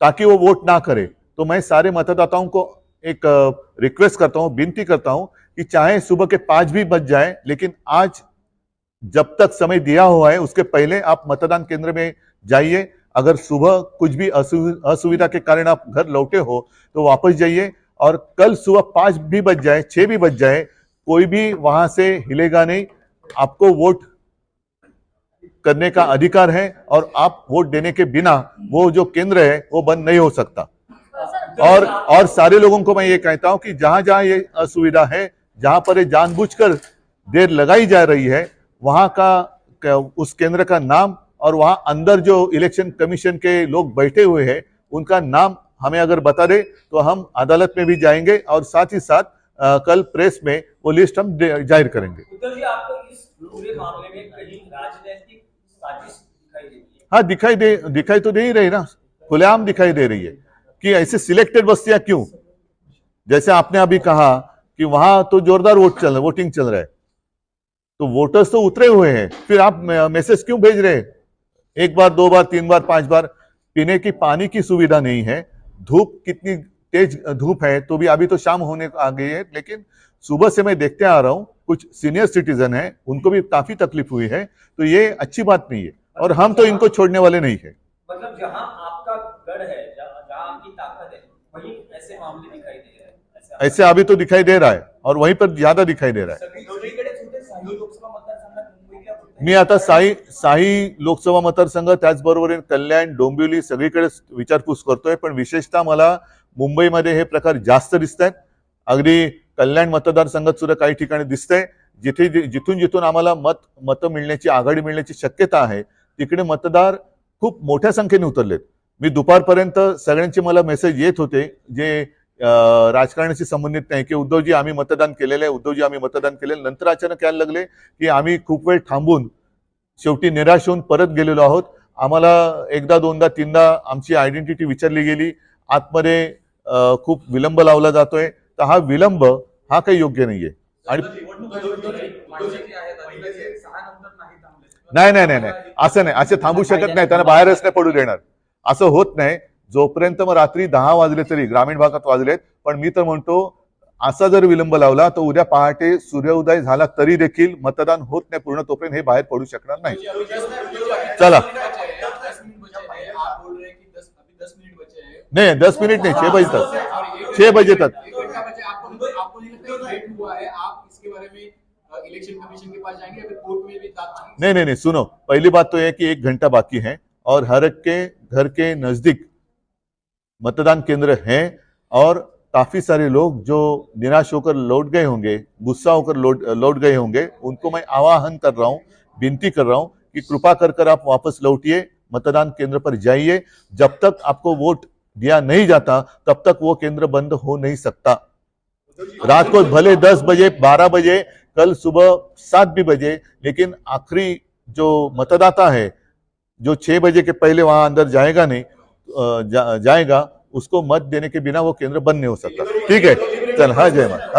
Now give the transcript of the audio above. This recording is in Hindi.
ताकि वो वोट ना करे। तो मैं सारे मतदाताओं को एक रिक्वेस्ट करता हूँ, विनती करता हूँ कि चाहे सुबह के पाँच भी बज जाए, लेकिन आज जब तक समय दिया हुआ है, उसके पहले आप मतदान केंद्र में जाइए। अगर सुबह कुछ भी असुविधा के कारण आप घर लौटे हो तो वापस जाइए और कल सुबह पाँच भी बज जाए, छह भी बज जाए, कोई भी वहाँ से हिलेगा नहीं। आपको वोट करने का अधिकार है और आप वोट देने के बिना वो जो केंद्र है वो बंद नहीं हो सकता। और और सारे लोगों को मैं ये कहता हूँ कि जहाँ जहाँ ये असुविधा है जहाँ पर ये जानबूझकर देर लगाई जा रही है वहाँ का उस केंद्र का नाम और वहाँ अंदर जो इलेक्शन कमीशन के लोग बैठे हुए हैं उनका नाम हमें अगर बता दे तो हम अदालत में भी जाएँगे और साथ ही साथ अ, कल प्रेस में वो लिस्ट हम ज़ाहिर करेंगे। आपको इस पूरे मामले में कहीं राजनीतिक है। दिखाई दे, दिखाई तो दे ही रही ना। खुलेआम दिखाई दे रही है कि ऐसे सिलेक्टेड बस्तियाँ क्यों? जैसे आपने अभी कहा कि वहाँ तो जोरदार वोट चल वोटिंग चल रहा है। तो वोटर्स तो उतरे हुए हैं। फिर आप मैसेज क्यों भेज रहे हैं? एक बार, दो बार, तीन बार, पाँच बार, पीने की पानी की सुविधा नहीं है। धूप कितनी तेज धूप है तो भी अभी तो शाम होने आ गई है लेकिन सुबह से मैं देखते आ रहा हूँ कुछ सीनियर सिटीजन है उनको भी काफ़ी तकलीफ़ हुई है तो ये अच्छी बात नहीं है। और हम तो इनको छोड़ने वाले नहीं है। मतलब जहाँ आपका गढ़ है जहाँ आपकी ताकत है वहीं ऐसे मामले दिखाई दे रहे हैं ऐसे? ऐसे अभी तो दिखाई दे रहा है और वहीं पर ज़्यादा दिखाई दे रहा है। मी आता साई साई लोकसभा मतदारसंघ त्याचबरोबर कल्याण डोंबिवली सगळीकडे विचारपूस करतोय. पण विशेषतः मला मुंबईमध्ये हे प्रकार जास्त दिसत आहेत अगदी कल्याण मतदारसंघात सुद्धा काही ठिकाणी दिसतंय. जिथे जि- जिथून जिथून आम्हाला मत मतं मिळण्याची आघाडी मिळण्याची शक्यता आहे तिकडे मतदार खूप मोठ्या संख्येने उतरलेत. मी दुपारपर्यंत सगळ्यांचे मला मेसेज येत होते जे राजकारणाशी संबंधित नाही की उद्धवजी आम्ही मतदान केलेलं आहे उद्धवजी आम्ही मतदान केलेलं आहे. नंतर अचानक यायला लागले की आम्ही खूप वेळ थांबून शेवटी निराश होऊन परत गेलेलो आहोत. आम्हाला एकदा दोनदा तीनदा आमची आयडेंटिटी विचारली गेली. आतमध्ये खूप विलंब लावला जातोय. तर हा विलंब हा काही योग्य नाहीये. आणि नाही नाही नाही नाही. असं नाही. असे थांबू शकत नाही. त्यांना बाहेरच नाही पडू देणार. असं होत नाही. जोपर्यंत मग रात्री दहा वाजले तरी ग्रामीण भागात वाजलेत. पण मी तर म्हणतो असा जर विलंब लावला, तर उद्या पहाटे सूर्योदय झाला तरी देखील मतदान होत नाही पूर्ण तोपर्यंत हे बाहेर पडू शकणार नाही. चला. नहीं, दस मिनट नहीं छह बजे तक छह बजे तक नहीं नहीं नहीं, सुनो, पहली बात तो यह कि एक घंटा बाकी है और हर के, घर के नज़दीक मतदान केंद्र हैं और काफ़ी सारे लोग जो निराश होकर लौट गए होंगे गुस्सा होकर लौट लौट गए होंगे उनको मैं आवाहन कर रहा हूँ विनती कर रहा हूँ कि कृपा कर कर आप वापस लौटिए मतदान केंद्र पर जाइए। जब तक आपको वोट दिया नहीं जाता तब तक वो केंद्र बंद हो नहीं सकता। रात को भले दस बजे बारह बजे कल सुबह सात भी बजे लेकिन आखिरी जो मतदाता है जो छह बजे के पहले वहाँ अंदर जाएगा नहीं जा, जाएगा उसको मत देने के बिना वो केंद्र बंद नहीं हो सकता। ठीक है? चल हाँ जय माता